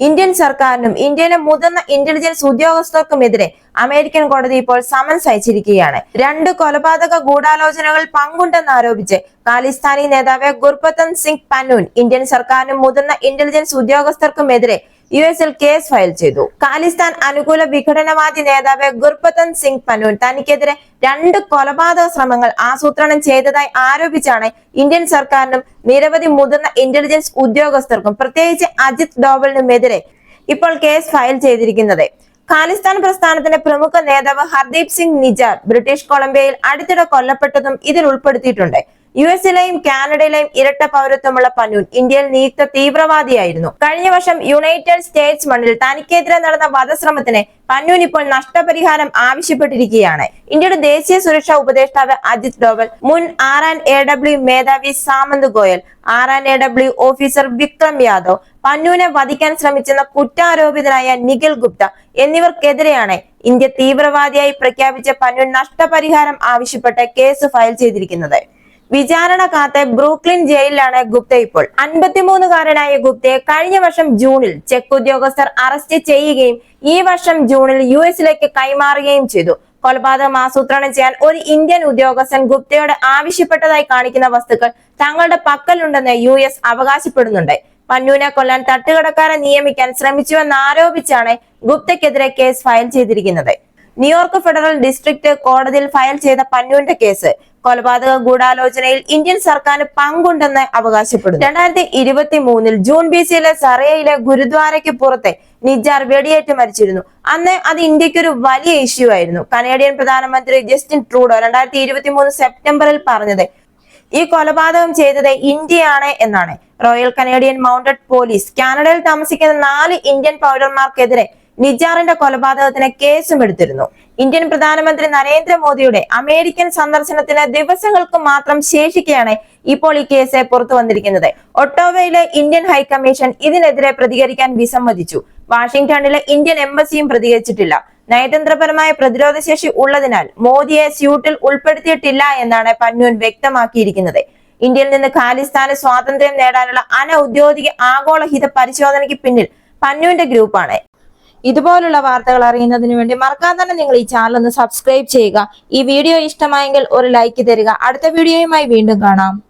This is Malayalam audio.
ഇന്ത്യൻ സർക്കാരിനും ഇന്ത്യയിലെ മുതിർന്ന ഇന്റലിജൻസ് ഉദ്യോഗസ്ഥർക്കുമെതിരെ അമേരിക്കൻ കോടതി ഇപ്പോൾ സമൻസ് അയച്ചിരിക്കുകയാണ്. രണ്ട് കൊലപാതക ഗൂഢാലോചനകൾ പങ്കുണ്ടെന്ന് ആരോപിച്ച് ഖാലിസ്ഥാനി നേതാവ് ഗുർപത്തൻ സിംഗ് പന്നൂൻ ഇന്ത്യൻ സർക്കാരിനും മുതിർന്ന ഇന്റലിജൻസ് ഉദ്യോഗസ്ഥർക്കുമെതിരെ യു എസിൽ കേസ് ഫയൽ ചെയ്തു. ഖാലിസ്ഥാൻ അനുകൂല വിഘടനവാദി നേതാവ് ഗുർപത്തൻ സിംഗ് പനൂൻ തനിക്കെതിരെ രണ്ട് കൊലപാതക ശ്രമങ്ങൾ ആസൂത്രണം ചെയ്തതായി ആരോപിച്ചാണ് ഇന്ത്യൻ സർക്കാരിനും നിരവധി മുതിർന്ന ഇന്റലിജൻസ് ഉദ്യോഗസ്ഥർക്കും പ്രത്യേകിച്ച് അജിത് ഡോവലിനുമെതിരെ ഇപ്പോൾ കേസ് ഫയൽ ചെയ്തിരിക്കുന്നത്. ഖാലിസ്ഥാൻ പ്രസ്ഥാനത്തിന്റെ പ്രമുഖ നേതാവ് ഹർദീപ് സിംഗ് നിജാർ ബ്രിട്ടീഷ് കൊളംബിയയിൽ അടുത്തിടെ കൊല്ലപ്പെട്ടതും ഇതിൽ ഉൾപ്പെടുത്തിയിട്ടുണ്ട്. യു എസിലെയും കാനഡയിലെയും ഇരട്ട പൗരത്വമുള്ള പന്നൂൻ ഇന്ത്യയിൽ നിയുക്ത തീവ്രവാദിയായിരുന്നു. കഴിഞ്ഞ വർഷം യുണൈറ്റഡ് സ്റ്റേറ്റ്സ് മണ്ണിൽ തനിക്കെതിരെ നടന്ന വധശ്രമത്തിന് പന്നൂൻ ഇപ്പോൾ നഷ്ടപരിഹാരം ആവശ്യപ്പെട്ടിരിക്കുകയാണ്. ഇന്ത്യയുടെ ദേശീയ സുരക്ഷാ ഉപദേഷ്ടാവ് അജിത് ഡോവൽ മുൻ ആർ ആൻഡ് എ ഡബ്ല്യു മേധാവി Samant Goel R and A W officer Vikram Yadav പന്നൂനെ വധിക്കാൻ ശ്രമിച്ചെന്ന കുറ്റാരോപിതനായ നിഖിൽ ഗുപ്ത എന്നിവർക്കെതിരെയാണ് ഇന്ത്യ തീവ്രവാദിയായി പ്രഖ്യാപിച്ച പന്നൂൻ നഷ്ടപരിഹാരം ആവശ്യപ്പെട്ട് കേസ് ഫയൽ ചെയ്തിരിക്കുന്നത്. വിചാരണ കാത്ത് ബ്രൂക്ലിൻ ജയിലിലാണ് ഗുപ്ത ഇപ്പോൾ. അൻപത്തിമൂന്നുകാരനായ ഗുപ്തയെ കഴിഞ്ഞ വർഷം ജൂണിൽ ചെക്ക് ഉദ്യോഗസ്ഥർ അറസ്റ്റ് ചെയ്യുകയും ഈ വർഷം ജൂണിൽ യു എസിലേക്ക് കൈമാറുകയും ചെയ്തു. കൊലപാതകം ആസൂത്രണം ചെയ്യാൻ ഒരു ഇന്ത്യൻ ഉദ്യോഗസ്ഥൻ ഗുപ്തയോട് ആവശ്യപ്പെട്ടതായി കാണിക്കുന്ന വസ്തുക്കൾ തങ്ങളുടെ പക്കലുണ്ടെന്ന് യു എസ് അവകാശപ്പെടുന്നുണ്ട്. പന്നൂനെ കൊല്ലാൻ തട്ടുകടക്കാരെ നിയമിക്കാൻ ശ്രമിച്ചുവെന്ന് ആരോപിച്ചാണ് ഗുപ്തയ്ക്കെതിരെ കേസ് ഫയൽ ചെയ്തിരിക്കുന്നത്. ന്യൂയോർക്ക് ഫെഡറൽ ഡിസ്ട്രിക്ട് കോടതിയിൽ ഫയൽ ചെയ്ത പന്നൂന്റെ കേസ് കൊലപാതക ഗൂഢാലോചനയിൽ ഇന്ത്യൻ സർക്കാരിന് പങ്കുണ്ടെന്ന് അവകാശപ്പെടുന്നു. രണ്ടായിരത്തി ഇരുപത്തി മൂന്നിൽ ജൂൺ ബി സിയിലെ സറയയിലെ ഗുരുദ്വാരയ്ക്ക് പുറത്തെ നിജാർ വെടിയേറ്റ് മരിച്ചിരുന്നു. അന്ന് അത് ഇന്ത്യയ്ക്ക് ഒരു വലിയ ഇഷ്യൂ ആയിരുന്നു. കനേഡിയൻ പ്രധാനമന്ത്രി ജസ്റ്റിൻ ട്രൂഡോ രണ്ടായിരത്തി ഇരുപത്തി മൂന്ന് സെപ്റ്റംബറിൽ പറഞ്ഞത് ഈ കൊലപാതകം ചെയ്തത് ഇന്ത്യയാണ് എന്നാണ്. റോയൽ കനേഡിയൻ മൗണ്ടഡ് പോലീസ് കാനഡയിൽ താമസിക്കുന്ന നാല് ഇന്ത്യൻ പൗരന്മാർക്കെതിരെ നിജാറിന്റെ കൊലപാതകത്തിന് കേസും എടുത്തിരുന്നു. ഇന്ത്യൻ പ്രധാനമന്ത്രി നരേന്ദ്രമോദിയുടെ അമേരിക്കൻ സന്ദർശനത്തിന് ദിവസങ്ങൾക്ക് മാത്രം ശേഷിക്കെയാണ് ഇപ്പോൾ ഈ കേസ് പുറത്തു വന്നിരിക്കുന്നത്. ഒട്ടോവയിലെ ഇന്ത്യൻ ഹൈക്കമ്മീഷൻ ഇതിനെതിരെ പ്രതികരിക്കാൻ വിസമ്മതിച്ചു. വാഷിംഗ്ടണിലെ ഇന്ത്യൻ എംബസിയും പ്രതികരിച്ചിട്ടില്ല. നയതന്ത്രപരമായ പ്രതിരോധ ശേഷി ഉള്ളതിനാൽ മോദിയെ സ്യൂട്ടിൽ ഉൾപ്പെടുത്തിയിട്ടില്ല എന്നാണ് പന്നൂൻ വ്യക്തമാക്കിയിരിക്കുന്നത്. ഇന്ത്യയിൽ നിന്ന് ഖാലിസ്ഥാന് സ്വാതന്ത്ര്യം നേടാനുള്ള അനൌദ്യോഗിക ആഗോള ഹിത പരിശോധനയ്ക്ക് പിന്നിൽ പന്നൂന്റെ ഗ്രൂപ്പാണ്. ഇതുപോലുള്ള വാർത്തകൾ അറിയുന്നതിന് വേണ്ടി മറക്കാൻ തന്നെ നിങ്ങൾ ഈ ചാനൽ ഒന്ന് സബ്സ്ക്രൈബ് ചെയ്യുക. ഈ വീഡിയോ ഇഷ്ടമായെങ്കിൽ ഒരു ലൈക്ക് തരിക. അടുത്ത വീഡിയോയുമായി വീണ്ടും കാണാം.